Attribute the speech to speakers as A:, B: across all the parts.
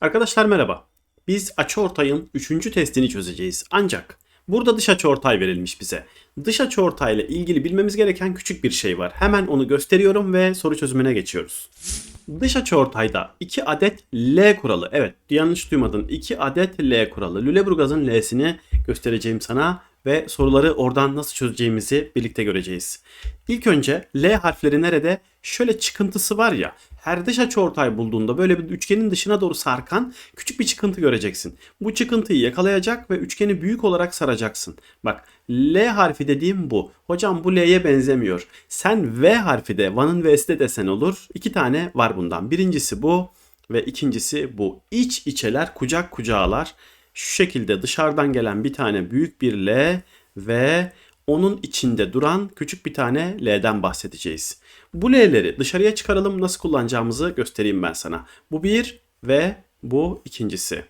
A: Arkadaşlar merhaba. Biz açıortayın 3. testini çözeceğiz. Ancak burada dış açıortay verilmiş bize. Dış açıortay ile ilgili bilmemiz gereken küçük bir şey var. Hemen onu gösteriyorum ve soru çözümüne geçiyoruz. Dış açıortayda 2 adet L kuralı. Evet yanlış duymadın. 2 adet L kuralı. Lüleburgaz'ın L'sini göstereceğim sana ve soruları oradan nasıl çözeceğimizi birlikte göreceğiz. İlk önce L harfleri nerede? Şöyle çıkıntısı var ya. Her dış açıortay bulduğunda böyle bir üçgenin dışına doğru sarkan küçük bir çıkıntı göreceksin. Bu çıkıntıyı yakalayacak ve üçgeni büyük olarak saracaksın. Bak L harfi dediğim bu. Hocam bu L'ye benzemiyor. Sen V harfi de Van'ın V'si de desen olur. İki tane var bundan. Birincisi bu ve ikincisi bu. İç içeler kucak kucağalar. Şu şekilde dışarıdan gelen bir tane büyük bir L ve onun içinde duran küçük bir tane L'den bahsedeceğiz. Bu L'leri dışarıya çıkaralım nasıl kullanacağımızı göstereyim ben sana. Bu bir ve bu ikincisi.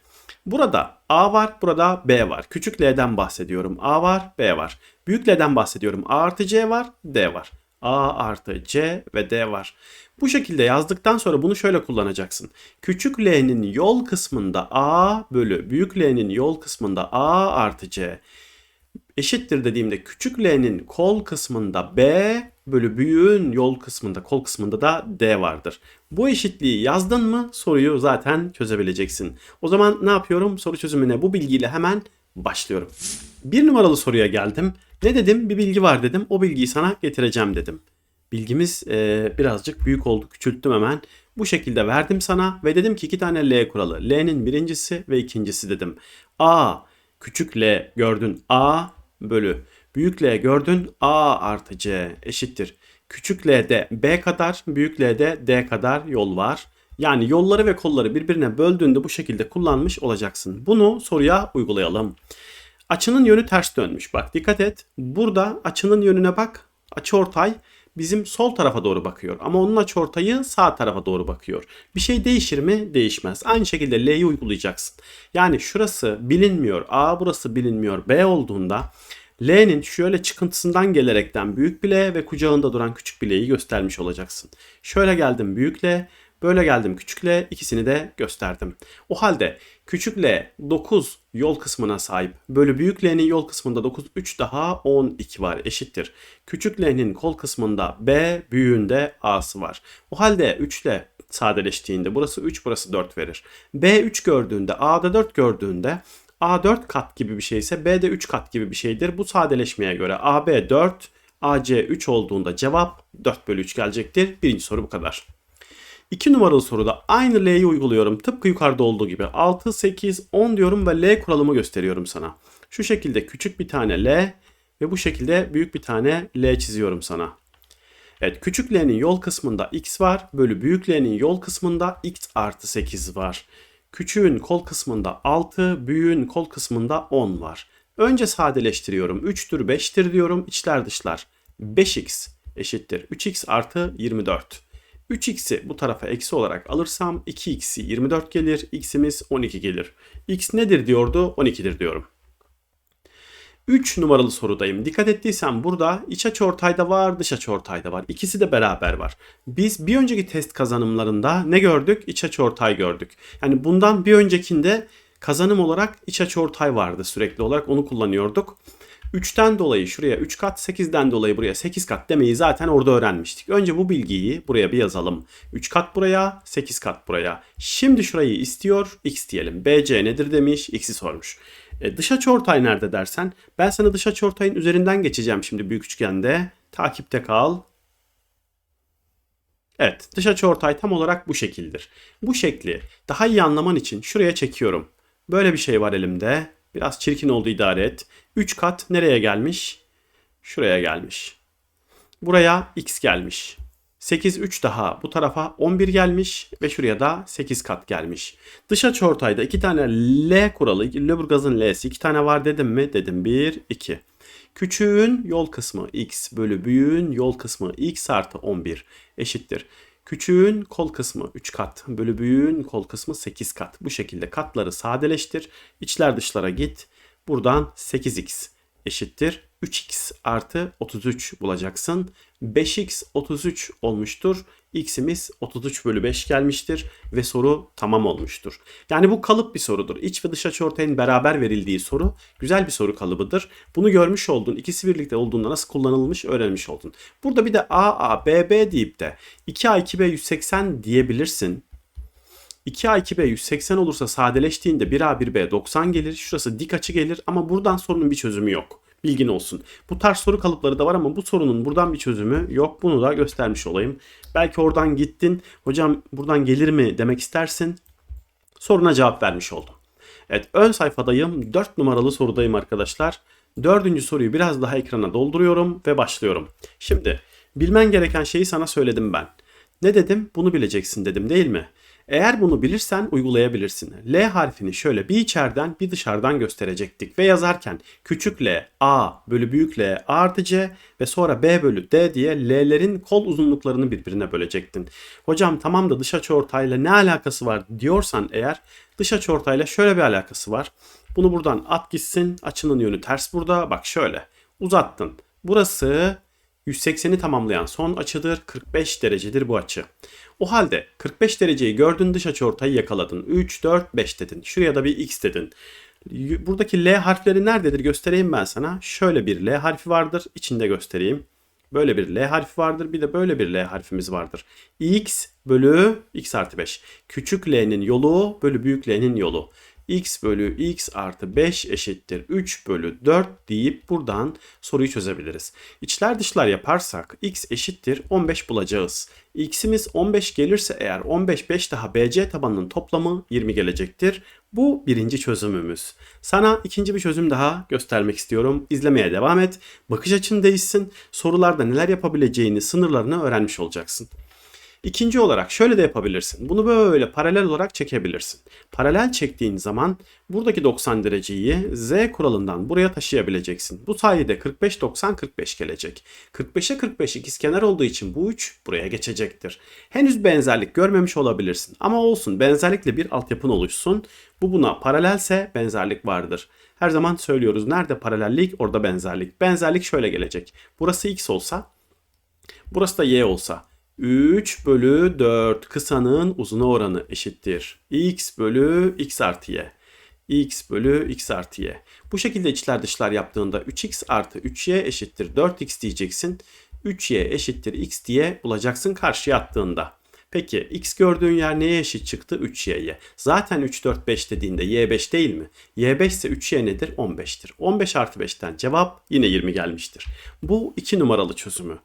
A: Burada A var, burada B var. Küçük L'den bahsediyorum. A var, B var. Büyük L'den bahsediyorum. A artı C var, D var. A artı C ve D var. Bu şekilde yazdıktan sonra bunu şöyle kullanacaksın. Küçük L'nin yol kısmında A bölü büyük L'nin yol kısmında A artı C eşittir dediğimde küçük l'nin kol kısmında b bölü büyüğün yol kısmında kol kısmında da d vardır. Bu eşitliği yazdın mı soruyu zaten çözebileceksin. O zaman ne yapıyorum? Soru çözümüne bu bilgiyle hemen başlıyorum. Bir numaralı soruya geldim. Ne dedim? Bir bilgi var dedim. O bilgiyi sana getireceğim dedim. Bilgimiz e, birazcık büyük oldu. Küçülttüm hemen. Bu şekilde verdim sana ve dedim ki iki tane L kuralı. L'nin birincisi ve ikincisi dedim. A küçük L gördün. A bölü büyük L gördün A artı C eşittir. Küçük L'de B kadar, büyük L'de D kadar yol var. Yani yolları ve kolları birbirine böldüğünde bu şekilde kullanmış olacaksın. Bunu soruya uygulayalım. Açının yönü ters dönmüş. Bak dikkat et. Burada açının yönüne bak. Açı ortay bizim sol tarafa doğru bakıyor. Ama onun açıortayı sağ tarafa doğru bakıyor. Bir şey değişir mi? Değişmez. Aynı şekilde L'yi uygulayacaksın. Yani şurası bilinmiyor. A burası bilinmiyor. B olduğunda L'nin şöyle çıkıntısından gelerekten büyük bir L ve kucağında duran küçük bir L'yi göstermiş olacaksın. Şöyle geldim büyük L, böyle geldim küçük L, ikisini de gösterdim. O halde küçük L 9 yol kısmına sahip. Bölü büyük L'nin yol kısmında 9, 3 daha 12 var eşittir. Küçük L'nin kol kısmında B, büyüğünde A'sı var. O halde 3 L sadeleştiğinde burası 3 burası 4 verir. B 3 gördüğünde A'da 4 gördüğünde A 4 kat gibi bir şeyse B de 3 kat gibi bir şeydir. Bu sadeleşmeye göre AB 4, AC 3 olduğunda cevap 4 bölü 3 gelecektir. Birinci soru bu kadar. 2 numaralı soruda aynı L'yi uyguluyorum. Tıpkı yukarıda olduğu gibi 6, 8, 10 diyorum ve L kuralımı gösteriyorum sana. Şu şekilde küçük bir tane L ve bu şekilde büyük bir tane L çiziyorum sana. Evet küçük L'nin yol kısmında x var bölü büyük L'nin yol kısmında x artı 8 var. Küçüğün kol kısmında 6, büyüğün kol kısmında 10 var. Önce sadeleştiriyorum. 3'tür 5'tir diyorum. İçler dışlar. 5x eşittir. 3x artı 24. 3x'i bu tarafa eksi olarak alırsam 2x'i 24 gelir. x'imiz 12 gelir. x nedir diyordu? 12'dir diyorum. 3 numaralı sorudayım. Dikkat ettiysen burada iç açıortayda var, dış açıortayda var. İkisi de beraber var. Biz bir önceki test kazanımlarında ne gördük? İç açıortay gördük. Yani bundan bir öncekinde kazanım olarak iç açıortay vardı sürekli olarak onu kullanıyorduk. 3'ten dolayı şuraya 3 kat, 8'den dolayı buraya 8 kat demeyi zaten orada öğrenmiştik. Önce bu bilgiyi buraya bir yazalım. 3 kat buraya, 8 kat buraya. Şimdi şurayı istiyor, x diyelim. BC nedir demiş, x'i sormuş. E, dış açıortay nerede dersen ben sana dış açıortayın üzerinden geçeceğim şimdi büyük üçgende. Takipte kal. Evet dış açıortay tam olarak bu şekildir. Bu şekli daha iyi anlaman için şuraya çekiyorum. Böyle bir şey var elimde. Biraz çirkin oldu idare et. 3 kat nereye gelmiş? Şuraya gelmiş. Buraya x gelmiş. 8 3 daha bu tarafa 11 gelmiş ve şuraya da 8 kat gelmiş. Dış açıortayda iki tane L kuralı, Lüleburgaz'ın L'si iki tane var dedim mi? Dedim 1 2. Küçüğün yol kısmı x bölü büyüğün yol kısmı x artı 11 eşittir. Küçüğün kol kısmı 3 kat bölü büyüğün kol kısmı 8 kat. Bu şekilde katları sadeleştir. İçler dışlara git. Buradan 8x eşittir 3x artı 33 bulacaksın. 5x 33 olmuştur. X'imiz 33 bölü 5 gelmiştir ve soru tamam olmuştur. Yani bu kalıp bir sorudur. İç ve dış açıortayın beraber verildiği soru güzel bir soru kalıbıdır. Bunu görmüş oldun. İkisi birlikte olduğunda nasıl kullanılmış öğrenmiş oldun. Burada bir de a a b b deyip de 2a 2b 180 diyebilirsin. 2A 2B 180 olursa sadeleştiğinde 1A 1B 90 gelir. Şurası dik açı gelir ama buradan sorunun bir çözümü yok. Bilgin olsun. Bu tarz soru kalıpları da var ama bu sorunun buradan bir çözümü yok. Bunu da göstermiş olayım. Belki oradan gittin. Hocam buradan gelir mi demek istersin. Soruna cevap vermiş oldum. Evet ön sayfadayım. 4 numaralı sorudayım arkadaşlar. Dördüncü soruyu biraz daha ekrana dolduruyorum ve başlıyorum. Şimdi bilmen gereken şeyi sana söyledim ben. Ne dedim? Bunu bileceksin dedim değil mi? Eğer bunu bilirsen uygulayabilirsin. L harfini şöyle bir içeriden bir dışarıdan gösterecektik ve yazarken küçük l a bölü büyük l artı c ve sonra b bölü d diye l'lerin kol uzunluklarını birbirine bölecektin. Hocam tamam da dış açıortayla ne alakası var diyorsan eğer dış açıortayla şöyle bir alakası var. Bunu buradan at gitsin açının yönü ters burada bak şöyle uzattın. Burası 180'i tamamlayan son açıdır. 45 derecedir bu açı. O halde 45 dereceyi gördün dış açıortayı yakaladın. 3, 4, 5 dedin. Şuraya da bir x dedin. Buradaki L harfleri nerededir göstereyim ben sana. Şöyle bir L harfi vardır. İçinde göstereyim. Böyle bir L harfi vardır. Bir de böyle bir L harfimiz vardır. X bölü x artı 5. Küçük L'nin yolu bölü büyük L'nin yolu x bölü x artı 5 eşittir 3 bölü 4 deyip buradan soruyu çözebiliriz. İçler dışlar yaparsak x eşittir 15 bulacağız. x'imiz 15 gelirse eğer 15 5 daha bc tabanının toplamı 20 gelecektir. Bu birinci çözümümüz. Sana ikinci bir çözüm daha göstermek istiyorum. İzlemeye devam et. Bakış açın değişsin. Sorularda neler yapabileceğini, sınırlarını öğrenmiş olacaksın. İkinci olarak şöyle de yapabilirsin. Bunu böyle paralel olarak çekebilirsin. Paralel çektiğin zaman buradaki 90 dereceyi Z kuralından buraya taşıyabileceksin. Bu sayede 45 90 45 gelecek. 45'e 45 ikizkenar olduğu için bu 3 buraya geçecektir. Henüz benzerlik görmemiş olabilirsin ama olsun benzerlikle bir altyapın oluşsun. Bu buna paralelse benzerlik vardır. Her zaman söylüyoruz nerede paralellik orada benzerlik. Benzerlik şöyle gelecek. Burası x olsa burası da y olsa 3 bölü 4 kısanın uzuna oranı eşittir. x bölü x artı y. x bölü x artı y. Bu şekilde içler dışlar yaptığında 3x artı 3y eşittir 4x diyeceksin. 3y eşittir x diye bulacaksın karşıya attığında. Peki x gördüğün yer neye eşit çıktı? 3y'ye. Zaten 3, 4, 5 dediğinde y 5 değil mi? y 5 ise 3y nedir? 15'tir. 15 artı 5'ten cevap yine 20 gelmiştir. Bu 2 numaralı çözümü.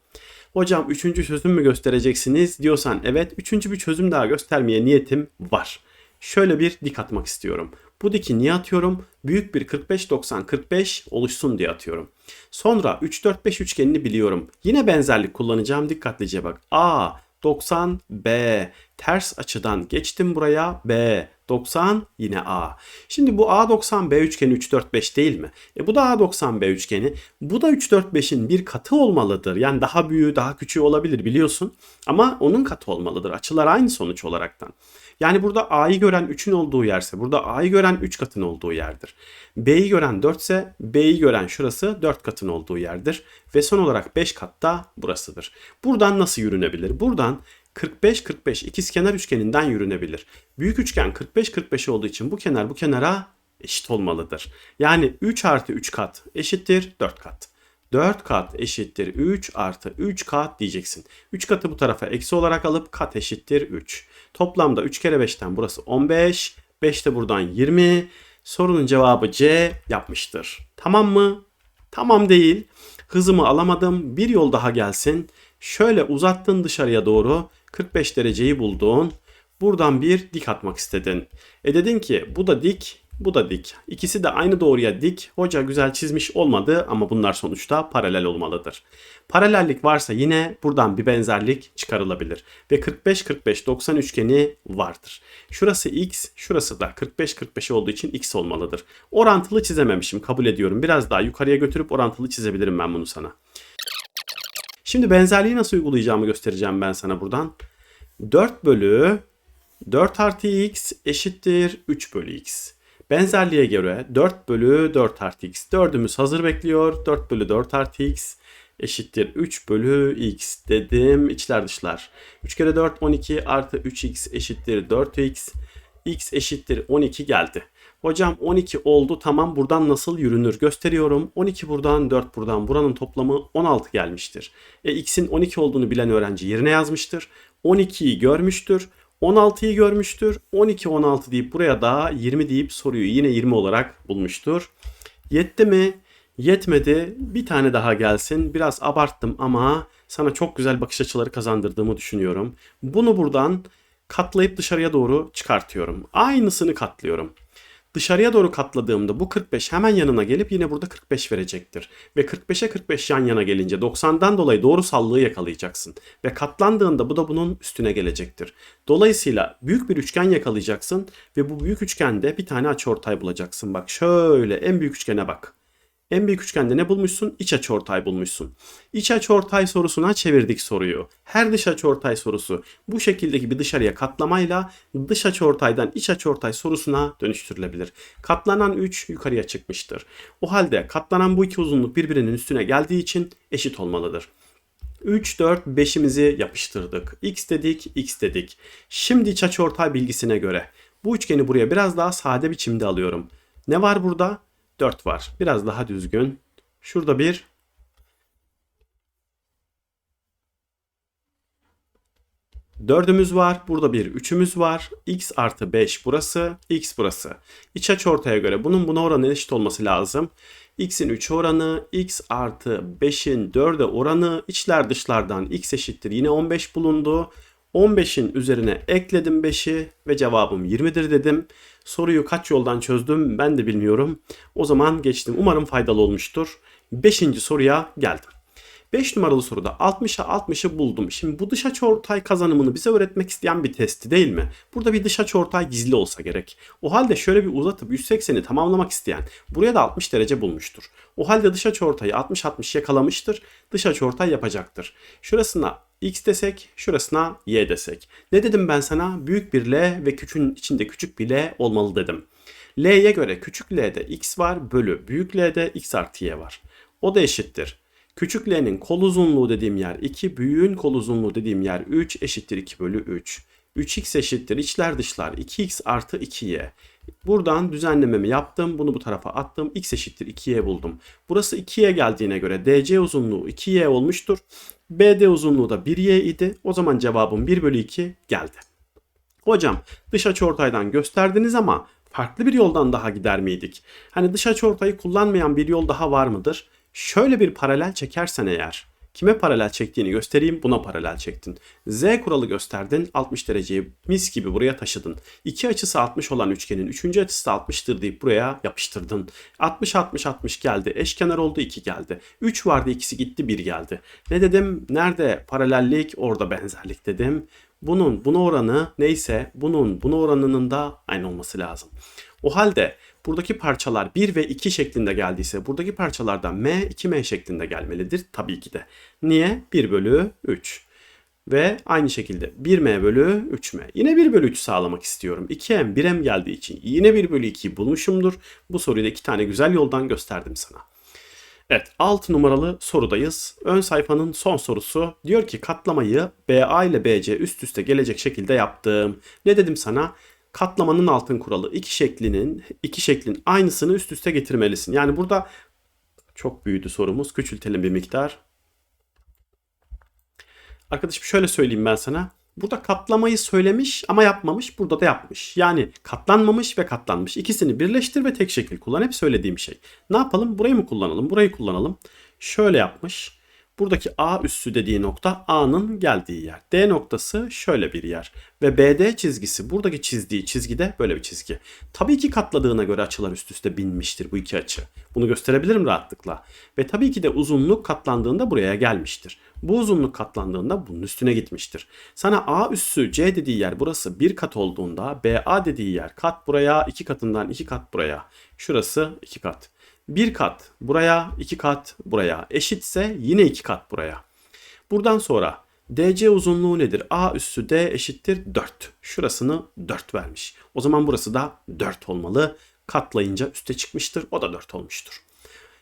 A: Hocam üçüncü çözüm mü göstereceksiniz diyorsan evet üçüncü bir çözüm daha göstermeye niyetim var. Şöyle bir dik atmak istiyorum. Bu diki niye atıyorum? Büyük bir 45-90-45 oluşsun diye atıyorum. Sonra 3-4-5 üçgenini biliyorum. Yine benzerlik kullanacağım dikkatlice bak. A 90 B ters açıdan geçtim buraya B 90 yine A. Şimdi bu A90 B üçgeni 3 4 5 değil mi? E bu da A90 B üçgeni. Bu da 3 4 5'in bir katı olmalıdır. Yani daha büyüğü, daha küçüğü olabilir biliyorsun. Ama onun katı olmalıdır. Açılar aynı sonuç olaraktan. Yani burada A'yı gören 3'ün olduğu yerse burada A'yı gören 3 katın olduğu yerdir. B'yi gören 4 ise B'yi gören şurası 4 katın olduğu yerdir. Ve son olarak 5 kat da burasıdır. Buradan nasıl yürünebilir? Buradan 45-45 ikizkenar üçgeninden yürünebilir. Büyük üçgen 45-45 olduğu için bu kenar bu kenara eşit olmalıdır. Yani 3 artı 3 kat eşittir 4 kat. 4 kat eşittir 3 artı 3 kat diyeceksin. 3 katı bu tarafa eksi olarak alıp kat eşittir 3. Toplamda 3 kere 5'ten burası 15. 5 de buradan 20. Sorunun cevabı C yapmıştır. Tamam mı? Tamam değil. Hızımı alamadım. Bir yol daha gelsin. Şöyle uzattın dışarıya doğru. 45 dereceyi buldun. Buradan bir dik atmak istedin. E dedin ki bu da dik, bu da dik. İkisi de aynı doğruya dik. Hoca güzel çizmiş olmadı ama bunlar sonuçta paralel olmalıdır. Paralellik varsa yine buradan bir benzerlik çıkarılabilir. Ve 45-45-90 üçgeni vardır. Şurası x, şurası da 45-45 olduğu için x olmalıdır. Orantılı çizememişim kabul ediyorum. Biraz daha yukarıya götürüp orantılı çizebilirim ben bunu sana. Şimdi benzerliği nasıl uygulayacağımı göstereceğim ben sana buradan. 4 bölü 4 artı x eşittir 3 bölü x. Benzerliğe göre 4 bölü 4 artı x. 4'ümüz hazır bekliyor. 4 bölü 4 artı x eşittir 3 bölü x dedim. İçler dışlar. 3 kere 4 12 artı 3x eşittir 4x. x eşittir 12 geldi. Hocam 12 oldu tamam buradan nasıl yürünür gösteriyorum. 12 buradan 4 buradan buranın toplamı 16 gelmiştir. E, x'in 12 olduğunu bilen öğrenci yerine yazmıştır. 12'yi görmüştür. 16'yı görmüştür. 12 16 deyip buraya da 20 deyip soruyu yine 20 olarak bulmuştur. Yetti mi? Yetmedi. Bir tane daha gelsin. Biraz abarttım ama sana çok güzel bakış açıları kazandırdığımı düşünüyorum. Bunu buradan katlayıp dışarıya doğru çıkartıyorum. Aynısını katlıyorum. Dışarıya doğru katladığımda bu 45 hemen yanına gelip yine burada 45 verecektir. Ve 45'e 45 yan yana gelince 90'dan dolayı doğru sallığı yakalayacaksın. Ve katlandığında bu da bunun üstüne gelecektir. Dolayısıyla büyük bir üçgen yakalayacaksın ve bu büyük üçgende bir tane açıortay bulacaksın. Bak şöyle en büyük üçgene bak. En büyük üçgende ne bulmuşsun? İç açıortay bulmuşsun. İç açıortay sorusuna çevirdik soruyu. Her dış açıortay sorusu bu şekildeki bir dışarıya katlamayla dış açıortaydan iç açıortay sorusuna dönüştürülebilir. Katlanan 3 yukarıya çıkmıştır. O halde katlanan bu iki uzunluk birbirinin üstüne geldiği için eşit olmalıdır. 3, 4, 5'imizi yapıştırdık. X dedik, X dedik. Şimdi iç açıortay bilgisine göre bu üçgeni buraya biraz daha sade biçimde alıyorum. Ne var burada? 4 var. Biraz daha düzgün. Şurada bir Dördümüz var. Burada bir üçümüz var. X artı 5 burası. X burası. İç açı ortaya göre bunun buna oranı eşit olması lazım. X'in 3 oranı, X artı 5'in 4'e oranı, içler dışlardan X eşittir. Yine 15 bulundu. 15'in üzerine ekledim 5'i ve cevabım 20'dir dedim. Soruyu kaç yoldan çözdüm ben de bilmiyorum. O zaman geçtim. Umarım faydalı olmuştur. 5. soruya geldim. 5 numaralı soruda 60'a 60'ı buldum. Şimdi bu dış açıortay kazanımını bize öğretmek isteyen bir testi değil mi? Burada bir dış açıortay gizli olsa gerek. O halde şöyle bir uzatıp 180'i tamamlamak isteyen buraya da 60 derece bulmuştur. O halde dış açıortayı 60-60 yakalamıştır. Dış açıortay yapacaktır. Şurasına x desek, şurasına y desek. Ne dedim ben sana? Büyük bir L ve küçüğün içinde küçük bir L olmalı dedim. L'ye göre küçük L'de x var bölü büyük L'de x artı y var. O da eşittir. Küçük L'nin kol uzunluğu dediğim yer 2, büyüğün kol uzunluğu dediğim yer 3 eşittir 2 bölü 3. 3x eşittir içler dışlar 2x artı 2y. Buradan düzenlememi yaptım. Bunu bu tarafa attım. x eşittir 2y buldum. Burası 2y geldiğine göre DC uzunluğu 2y olmuştur. BD uzunluğu da 1y idi. O zaman cevabım 1 bölü 2 geldi. Hocam dış açıortaydan gösterdiniz ama farklı bir yoldan daha gider miydik? Hani dış açıortayı kullanmayan bir yol daha var mıdır? Şöyle bir paralel çekersen eğer Kime paralel çektiğini göstereyim buna paralel çektin. Z kuralı gösterdin 60 dereceyi mis gibi buraya taşıdın. İki açısı 60 olan üçgenin üçüncü açısı da 60'tır deyip buraya yapıştırdın. 60 60 60 geldi. Eşkenar oldu 2 geldi. 3 vardı ikisi gitti 1 geldi. Ne dedim? Nerede paralellik orada benzerlik dedim. Bunun buna oranı neyse bunun buna oranının da aynı olması lazım. O halde buradaki parçalar 1 ve 2 şeklinde geldiyse buradaki parçalar da M 2M şeklinde gelmelidir tabii ki de. Niye? 1 bölü 3. Ve aynı şekilde 1M bölü 3M. Yine 1 bölü 3 sağlamak istiyorum. 2M 1M geldiği için yine 1 bölü 2'yi bulmuşumdur. Bu soruyu da iki tane güzel yoldan gösterdim sana. Evet 6 numaralı sorudayız. Ön sayfanın son sorusu diyor ki katlamayı BA ile BC üst üste gelecek şekilde yaptım. Ne dedim sana? Katlamanın altın kuralı. iki şeklinin iki şeklin aynısını üst üste getirmelisin. Yani burada çok büyüdü sorumuz. Küçültelim bir miktar. Arkadaşım şöyle söyleyeyim ben sana. Burada katlamayı söylemiş ama yapmamış. Burada da yapmış. Yani katlanmamış ve katlanmış. İkisini birleştir ve tek şekil kullan. Hep söylediğim şey. Ne yapalım? Burayı mı kullanalım? Burayı kullanalım. Şöyle yapmış. Buradaki A üssü dediği nokta A'nın geldiği yer. D noktası şöyle bir yer. Ve BD çizgisi buradaki çizdiği çizgide böyle bir çizgi. Tabii ki katladığına göre açılar üst üste binmiştir bu iki açı. Bunu gösterebilirim rahatlıkla. Ve tabii ki de uzunluk katlandığında buraya gelmiştir. Bu uzunluk katlandığında bunun üstüne gitmiştir. Sana A üssü C dediği yer burası bir kat olduğunda BA dediği yer kat buraya iki katından iki kat buraya. Şurası iki kat. Bir kat buraya, iki kat buraya. Eşitse yine iki kat buraya. Buradan sonra DC uzunluğu nedir? A üssü D eşittir 4. Şurasını 4 vermiş. O zaman burası da 4 olmalı. Katlayınca üste çıkmıştır. O da 4 olmuştur.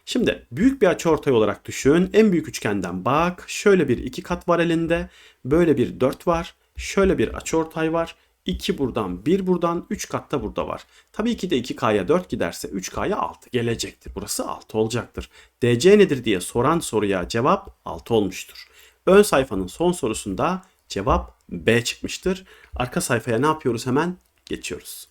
A: Şimdi büyük bir açıortay olarak düşün. En büyük üçgenden bak. Şöyle bir iki kat var elinde. Böyle bir 4 var. Şöyle bir açıortay var. 2 buradan, 1 buradan, 3 katta burada var. Tabii ki de 2K'ya 4 giderse 3K'ya 6 gelecektir. Burası 6 olacaktır. DC nedir diye soran soruya cevap 6 olmuştur. Ön sayfanın son sorusunda cevap B çıkmıştır. Arka sayfaya ne yapıyoruz hemen? Geçiyoruz.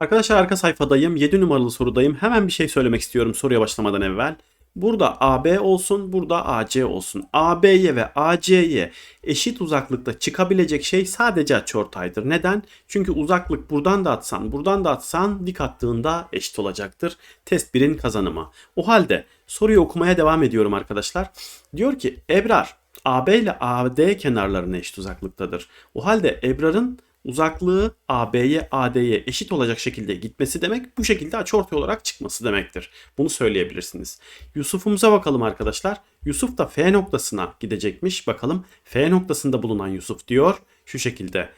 A: Arkadaşlar arka sayfadayım. 7 numaralı sorudayım. Hemen bir şey söylemek istiyorum soruya başlamadan evvel. Burada AB olsun, burada AC olsun. AB'ye ve AC'ye eşit uzaklıkta çıkabilecek şey sadece açıortaydır. Neden? Çünkü uzaklık buradan da atsan, buradan da atsan dik attığında eşit olacaktır. Test 1'in kazanımı. O halde soruyu okumaya devam ediyorum arkadaşlar. Diyor ki Ebrar AB ile AD kenarlarına eşit uzaklıktadır. O halde Ebrar'ın uzaklığı AB'ye AD'ye eşit olacak şekilde gitmesi demek bu şekilde açıortay olarak çıkması demektir. Bunu söyleyebilirsiniz. Yusuf'umuza bakalım arkadaşlar. Yusuf da F noktasına gidecekmiş. Bakalım F noktasında bulunan Yusuf diyor. Şu şekilde.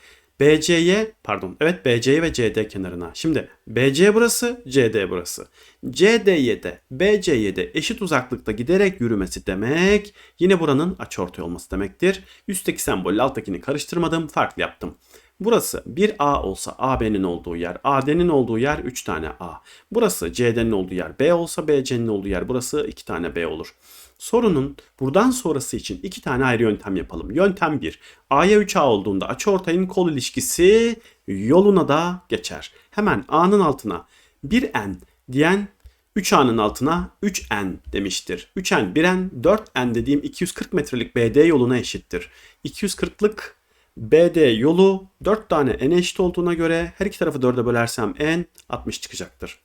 A: BC'ye pardon evet BC'ye ve CD kenarına. Şimdi BC burası CD burası. CD'ye de BC'ye de eşit uzaklıkta giderek yürümesi demek yine buranın açıortay olması demektir. Üstteki sembolle alttakini karıştırmadım farklı yaptım. Burası bir A olsa AB'nin olduğu yer, AD'nin olduğu yer 3 tane A. Burası CD'nin olduğu yer B olsa BC'nin olduğu yer burası 2 tane B olur. Sorunun buradan sonrası için iki tane ayrı yöntem yapalım. Yöntem 1. A'ya 3A olduğunda açıortayın kol ilişkisi yoluna da geçer. Hemen A'nın altına 1N diyen 3A'nın altına 3N demiştir. 3N 1N 4N dediğim 240 metrelik BD yoluna eşittir. 240'lık BD yolu 4 tane n eşit olduğuna göre her iki tarafı 4'e bölersem n 60 çıkacaktır.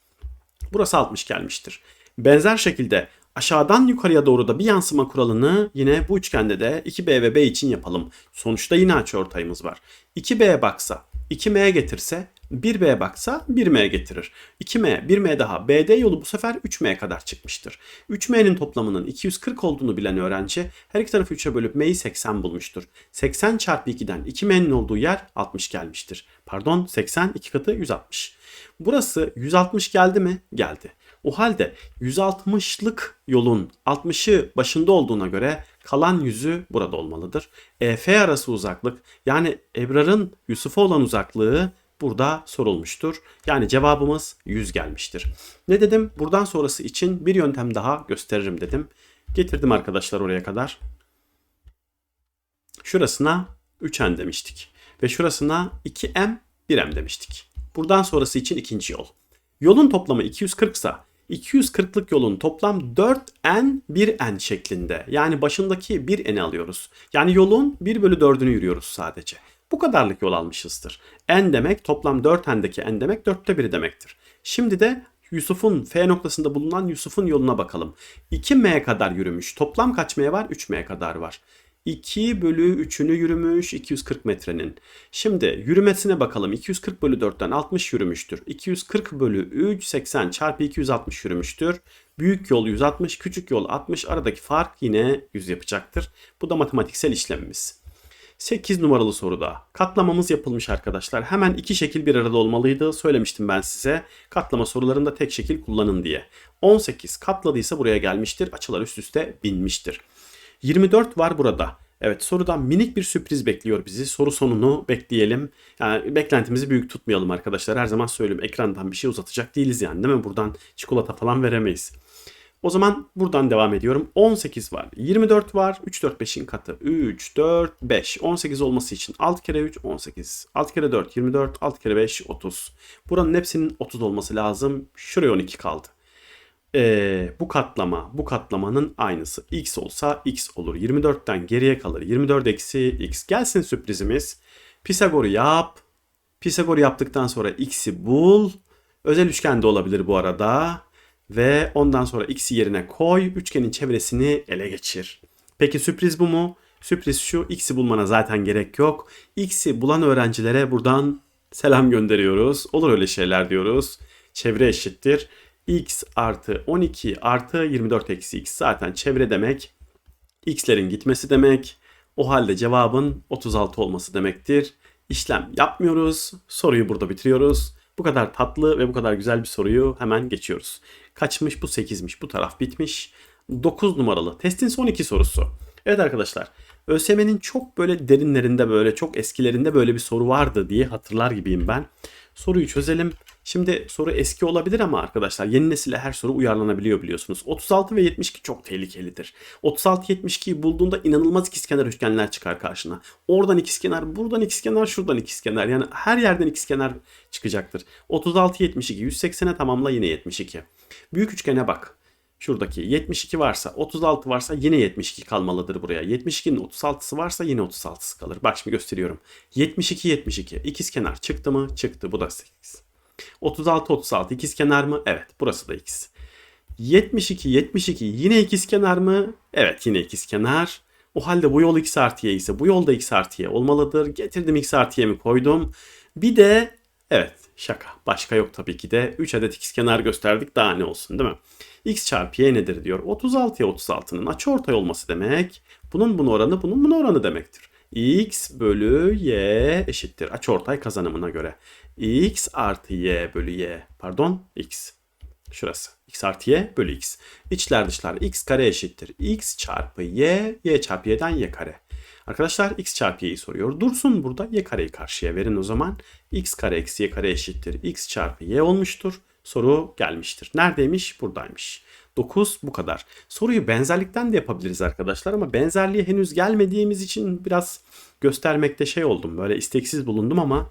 A: Burası 60 gelmiştir. Benzer şekilde aşağıdan yukarıya doğru da bir yansıma kuralını yine bu üçgende de 2B ve B için yapalım. Sonuçta yine açıortayımız var. 2B baksa 2M getirse 1B baksa 1M getirir. 2M, 1M daha. BD yolu bu sefer 3M kadar çıkmıştır. 3M'nin toplamının 240 olduğunu bilen öğrenci her iki tarafı 3'e bölüp M'yi 80 bulmuştur. 80 çarpı 2'den 2M'nin olduğu yer 60 gelmiştir. Pardon 80 2 katı 160. Burası 160 geldi mi? Geldi. O halde 160'lık yolun 60'ı başında olduğuna göre kalan yüzü burada olmalıdır. EF arası uzaklık yani Ebrar'ın Yusuf'a olan uzaklığı burada sorulmuştur. Yani cevabımız 100 gelmiştir. Ne dedim? Buradan sonrası için bir yöntem daha gösteririm dedim. Getirdim arkadaşlar oraya kadar. Şurasına 3n demiştik. Ve şurasına 2m 1m demiştik. Buradan sonrası için ikinci yol. Yolun toplamı 240 ise 240'lık yolun toplam 4n 1n şeklinde. Yani başındaki 1n'i alıyoruz. Yani yolun 1 bölü 4'ünü yürüyoruz sadece. Bu kadarlık yol almışızdır. N demek toplam 4n'deki n demek 4'te 1 demektir. Şimdi de Yusuf'un F noktasında bulunan Yusuf'un yoluna bakalım. 2M kadar yürümüş. Toplam kaç M var? 3M kadar var. 2 bölü 3'ünü yürümüş 240 metrenin. Şimdi yürümesine bakalım. 240 bölü 4'ten 60 yürümüştür. 240 bölü 3 80 çarpı 260 yürümüştür. Büyük yol 160, küçük yol 60. Aradaki fark yine 100 yapacaktır. Bu da matematiksel işlemimiz. 8 numaralı soruda katlamamız yapılmış arkadaşlar. Hemen iki şekil bir arada olmalıydı. Söylemiştim ben size. Katlama sorularında tek şekil kullanın diye. 18 katladıysa buraya gelmiştir. Açılar üst üste binmiştir. 24 var burada. Evet sorudan minik bir sürpriz bekliyor bizi. Soru sonunu bekleyelim. Yani beklentimizi büyük tutmayalım arkadaşlar. Her zaman söylüyorum ekrandan bir şey uzatacak değiliz yani değil mi? Buradan çikolata falan veremeyiz. O zaman buradan devam ediyorum. 18 var. 24 var. 3, 4, 5'in katı. 3, 4, 5. 18 olması için 6 kere 3, 18. 6 kere 4, 24. 6 kere 5, 30. Buranın hepsinin 30 olması lazım. Şuraya 12 kaldı. Ee, bu katlama, bu katlamanın aynısı. X olsa X olur. 24'ten geriye kalır. 24 eksi X. Gelsin sürprizimiz. Pisagor'u yap. Pisagor'u yaptıktan sonra X'i bul. Özel üçgen de olabilir bu arada ve ondan sonra x'i yerine koy, üçgenin çevresini ele geçir. Peki sürpriz bu mu? Sürpriz şu, x'i bulmana zaten gerek yok. x'i bulan öğrencilere buradan selam gönderiyoruz. Olur öyle şeyler diyoruz. Çevre eşittir. x artı 12 artı 24 eksi x zaten çevre demek. x'lerin gitmesi demek. O halde cevabın 36 olması demektir. İşlem yapmıyoruz. Soruyu burada bitiriyoruz. Bu kadar tatlı ve bu kadar güzel bir soruyu hemen geçiyoruz. Kaçmış bu 8'miş bu taraf bitmiş. 9 numaralı testin son iki sorusu. Evet arkadaşlar ÖSYM'nin çok böyle derinlerinde böyle çok eskilerinde böyle bir soru vardı diye hatırlar gibiyim ben. Soruyu çözelim. Şimdi soru eski olabilir ama arkadaşlar yeni nesile her soru uyarlanabiliyor biliyorsunuz. 36 ve 72 çok tehlikelidir. 36-72'yi bulduğunda inanılmaz ikizkenar üçgenler çıkar karşına. Oradan ikizkenar, buradan ikizkenar, şuradan ikizkenar. Yani her yerden ikizkenar çıkacaktır. 36-72 180'e tamamla yine 72. Büyük üçgene bak. Şuradaki 72 varsa 36 varsa yine 72 kalmalıdır buraya. 72'nin 36'sı varsa yine 36'sı kalır. Bak şimdi gösteriyorum. 72 72 ikizkenar çıktı mı? Çıktı. Bu da 8. 36 36 ikizkenar mı? Evet. Burası da x. 72 72 yine ikizkenar mı? Evet yine ikizkenar. O halde bu yol x artı y ise bu yolda x artı y olmalıdır. Getirdim x artı y'mi koydum. Bir de evet şaka başka yok tabii ki de 3 adet ikizkenar gösterdik daha ne olsun değil mi? x çarpı y nedir diyor. 36'ya 36'nın açıortay olması demek. Bunun bunun oranı bunun bunun oranı demektir. X bölü y eşittir açıortay kazanımına göre. x artı y bölü y pardon x. Şurası. x artı y bölü x. İçler dışlar x kare eşittir. x çarpı y, y çarpı y'den y kare. Arkadaşlar x çarpı y'yi soruyor. Dursun burada y kareyi karşıya verin o zaman. x kare eksi y kare eşittir. x çarpı y olmuştur. Soru gelmiştir. Neredeymiş? Buradaymış. 9 bu kadar. Soruyu benzerlikten de yapabiliriz arkadaşlar ama benzerliğe henüz gelmediğimiz için biraz göstermekte şey oldum. Böyle isteksiz bulundum ama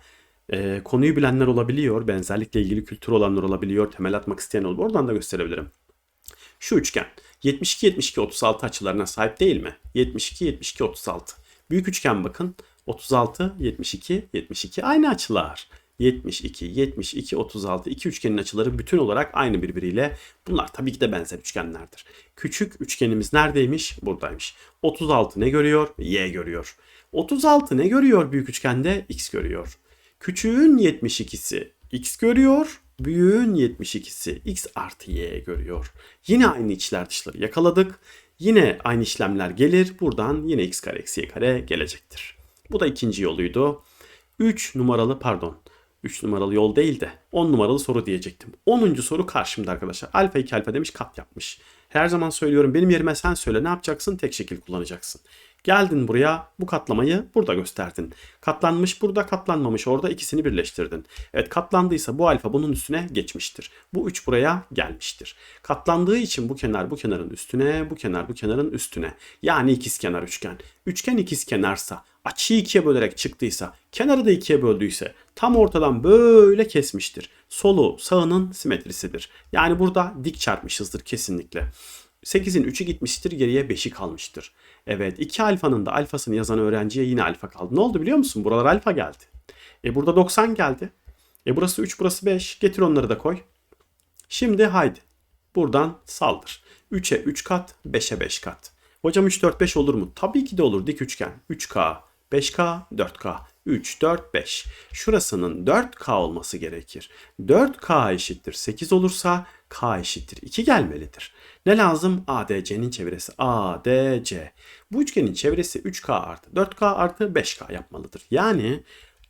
A: e, konuyu bilenler olabiliyor. Benzerlikle ilgili kültür olanlar olabiliyor. Temel atmak isteyen olur. Oradan da gösterebilirim. Şu üçgen 72 72 36 açılarına sahip değil mi? 72 72 36. Büyük üçgen bakın. 36 72 72 aynı açılar. 72, 72, 36 iki üçgenin açıları bütün olarak aynı birbiriyle. Bunlar tabii ki de benzer üçgenlerdir. Küçük üçgenimiz neredeymiş? Buradaymış. 36 ne görüyor? Y görüyor. 36 ne görüyor büyük üçgende? X görüyor. Küçüğün 72'si X görüyor. Büyüğün 72'si X artı Y görüyor. Yine aynı içler dışları yakaladık. Yine aynı işlemler gelir. Buradan yine x kare eksi y kare gelecektir. Bu da ikinci yoluydu. 3 numaralı pardon 3 numaralı yol değil de 10 numaralı soru diyecektim. 10. soru karşımda arkadaşlar. Alfa 2 alfa demiş kat yapmış. Her zaman söylüyorum benim yerime sen söyle ne yapacaksın? Tek şekil kullanacaksın. Geldin buraya bu katlamayı burada gösterdin. Katlanmış burada katlanmamış orada ikisini birleştirdin. Evet katlandıysa bu alfa bunun üstüne geçmiştir. Bu 3 buraya gelmiştir. Katlandığı için bu kenar bu kenarın üstüne bu kenar bu kenarın üstüne. Yani ikizkenar üçgen. Üçgen ikizkenarsa açıyı ikiye bölerek çıktıysa kenarı da ikiye böldüyse tam ortadan böyle kesmiştir. Solu sağının simetrisidir. Yani burada dik çarpmışızdır kesinlikle. 8'in 3'ü gitmiştir geriye 5'i kalmıştır. Evet 2 alfanın da alfasını yazan öğrenciye yine alfa kaldı. Ne oldu biliyor musun? Buralar alfa geldi. E burada 90 geldi. E burası 3 burası 5. Getir onları da koy. Şimdi haydi. Buradan saldır. 3'e 3 kat 5'e 5 kat. Hocam 3 4 5 olur mu? Tabii ki de olur dik üçgen. 3K 5K 4K 3 4 5. Şurasının 4K olması gerekir. 4K eşittir 8 olursa K eşittir 2 gelmelidir. Ne lazım? ADC'nin çevresi. ADC. Bu üçgenin çevresi 3K artı 4K artı 5K yapmalıdır. Yani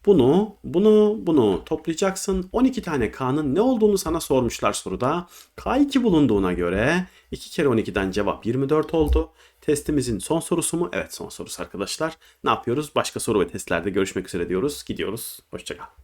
A: bunu, bunu, bunu toplayacaksın. 12 tane K'nın ne olduğunu sana sormuşlar soruda. K2 bulunduğuna göre 2 kere 12'den cevap 24 oldu. Testimizin son sorusu mu? Evet son sorusu arkadaşlar. Ne yapıyoruz? Başka soru ve testlerde görüşmek üzere diyoruz. Gidiyoruz. Hoşçakal.